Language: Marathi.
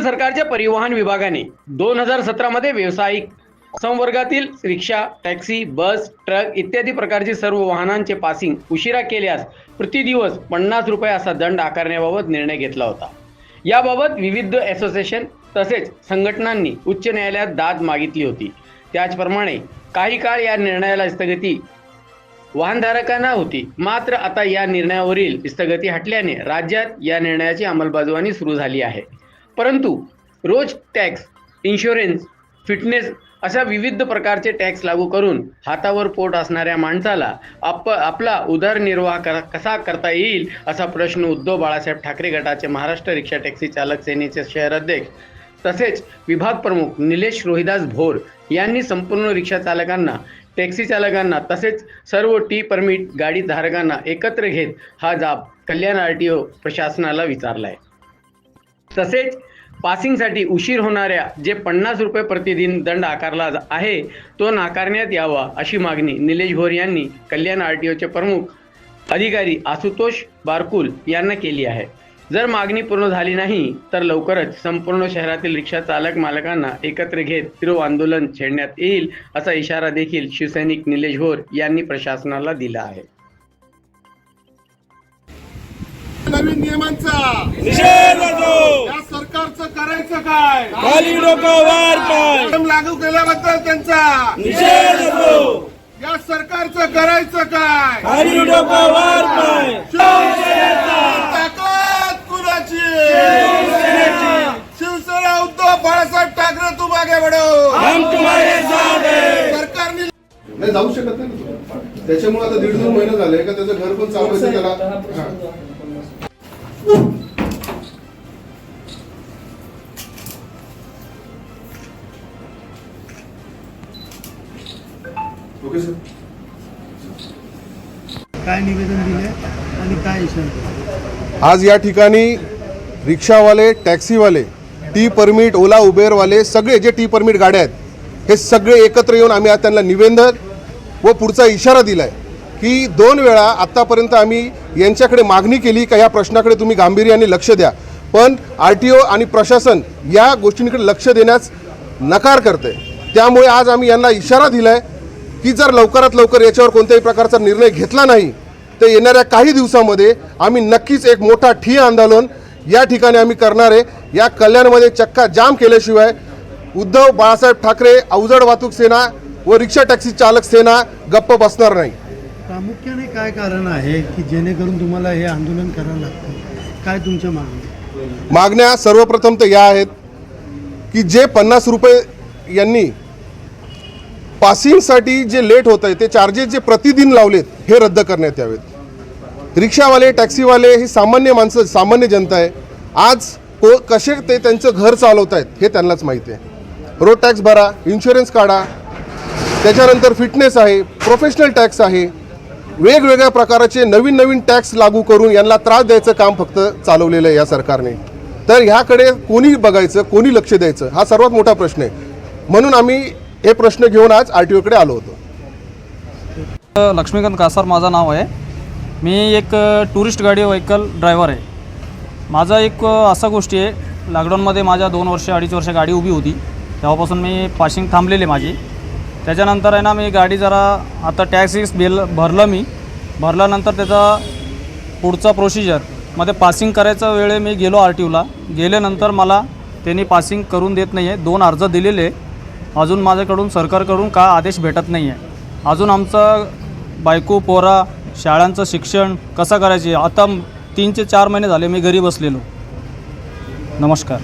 केंद्र सरकारच्या परिवहन विभागाने दोन हजार सतरामध्ये व्यावसायिक संवर्गातील रिक्षा टॅक्सी बस ट्रक इत्यादी प्रकारची सर्व वाहनांचे पासिंग उशिरा केल्यास प्रतिदिवस पन्नास रुपये असा दंड आकारण्याबाबत निर्णय घेतला होता. याबाबत विविध असोसिएशन तसेच संघटनांनी उच्च न्यायालयात दाद मागितली होती. त्याचप्रमाणे काही काळ या निर्णयाला स्थगिती वाहनधारकांना होती. मात्र आता या निर्णयावरील स्थगिती हटल्याने राज्यात या निर्णयाची अंमलबजावणी सुरू झाली आहे. परंतु रोज टॅक्स इन्शुरन्स फिटनेस अशा विविध प्रकारचे टॅक्स लागू करून हातावर पोट असणाऱ्या माणसाला आप आपला उदरनिर्वाह कर कसा करता येईल असा प्रश्न उद्धव बाळासाहेब ठाकरे गटाचे महाराष्ट्र रिक्षा टॅक्सी चालक सेनेचे शहर अध्यक्ष तसेच विभाग प्रमुख निलेश रोहिदास भोर यांनी संपूर्ण रिक्षा चालकांना टॅक्सी चालकांना तसेच सर्व टी परमिट गाडी धारकांना एकत्र घेत हा जाब कल्याण आर टी ओ प्रशासनाला विचारला आहे तसेच पासिंगसाठी उशीर होणाऱ्या जे पन्नास रुपये प्रतिदिन दंड आकारला जा- आहे तो नाकारण्यात यावा अशी मागणी निलेश भोर यांनी कल्याण आर टी ओचे प्रमुख अधिकारी आशुतोष बारकुल यांना केली आहे. जर मागणी पूर्ण झाली नाही तर लवकरच संपूर्ण शहरातील रिक्षा चालक मालकांना एकत्र घेत तीव्र आंदोलन छेडण्यात येईल असा इशारा देखील शिवसैनिक निलेश भोर यांनी प्रशासनाला दिला आहे. नवीन नियमांचा. निषेध करतो या सरकारचं करायचं काय? खाली डोकं वर पाय नियम लागू केल्याबद्दल त्यांचा. निषेध करतो या सरकारचं करायचं काय? खाली डोकं वर पाय ताकद कुणाची? शिवसेना उद्धव बाळासाहेब ठाकरे तू मागे बडो हम तुम्हारे साथ हैं. सरकारने नाही जाऊ शकत नाही. ना तो. त्याच्यामुळे आता दीड दोन महिने झाले का त्याचं घर पण चालवायचं त्याला? हा. Okay sir. काय निवेदन दिले आणि काय इशारा आज या ठिकाणी रिक्षावाले टॅक्सीवाले टी परमिट ओला उबेरवाले सगळे जे टी परमिट गाड्या आहेत हे सगळे एकत्र येऊन आम्ही आज त्यांना निवेदन व पुढचा इशारा दिला आहे की दोन वेळा आत्तापर्यंत आम्ही यांच्याकडे मागणी केली का या प्रश्नाकडे तुम्ही गांभीर्याने लक्ष द्या. पण आर टी ओ आणि प्रशासन या गोष्टींकडे लक्ष देण्यास नकार करते त्यामुळे आज आम्ही यांना इशारा दिला आहे की जर लवकरात लवकर याच्यावर कोणत्याही प्रकारचा निर्णय घेतला नाही तर येणाऱ्या काही दिवसामध्ये आम्ही नक्कीच एक मोठा ठी आंदोलन या ठिकाणी आम्ही करणार आहे. या कल्याणमध्ये चक्का जाम केल्याशिवाय उद्धव बाळासाहेब ठाकरे अवजड वाहतूक सेना व रिक्षा टॅक्सी चालक सेना गप्प बसणार नाही. प्रामुख्याने काय कारण आहे की जेणेकरून तुम्हाला हे आंदोलन करावं लागतं? काय तुमच्या मागण्या मागण्या सर्वप्रथम तर या आहेत की जे पन्नास रुपये यांनी पासिंगसाठी जे लेट होत आहे ते चार्जेस जे प्रतिदिन लावलेत हे रद्द करण्यात यावेत. रिक्षावाले टॅक्सीवाले ही सामान्य माणसं सामान्य जनता आहे. आज को कसे ते त्यांचं घर चालवत आहेत हे त्यांनाच माहिती आहे. रोड टॅक्स भरा इन्शुरन्स काढा. त्याच्यानंतर फिटनेस आहे प्रोफेशनल टॅक्स आहे. वेगवेगळ्या प्रकारचे नवीन नवीन टॅक्स लागू करून यांना त्रास द्यायचं काम फक्त चालवलेलं आहे या सरकारने. तर ह्याकडे कोणी बघायचं कोणी लक्ष द्यायचं हा सर्वात मोठा प्रश्न आहे. म्हणून आम्ही हे प्रश्न घेऊन आज आर टी ओकडे आलो होतो. लक्ष्मीकांत कासार माझं नाव आहे. मी एक टुरिस्ट गाडी व्हेकल ड्रायव्हर आहे. माझा एक असा गोष्टी आहे लॉकडाऊनमध्ये माझ्या दोन वर्ष अडीच वर्ष गाडी उभी होती. तेव्हापासून मी पासिंग थांबलेली माझी. त्याच्यानंतर आहे ना मी गाडी जरा आता टॅक्स बिल भरलं मी. भरल्यानंतर त्याचा पुढचा प्रोसिजरमध्ये पासिंग करायचा वेळे मी गेलो आर टी ओला गेल्यानंतर मला त्यांनी पासिंग करून देत नाही आहे दोन अर्ज दिलेले. अजून माझ्याकडून सरकारकडून का आदेश भेटत नाही आहे अजून आमचं बायको पोरा शाळांचं शिक्षण कसं करायचे? आता तीन ते चार महिने झाले मी घरी बसलेलो. नमस्कार.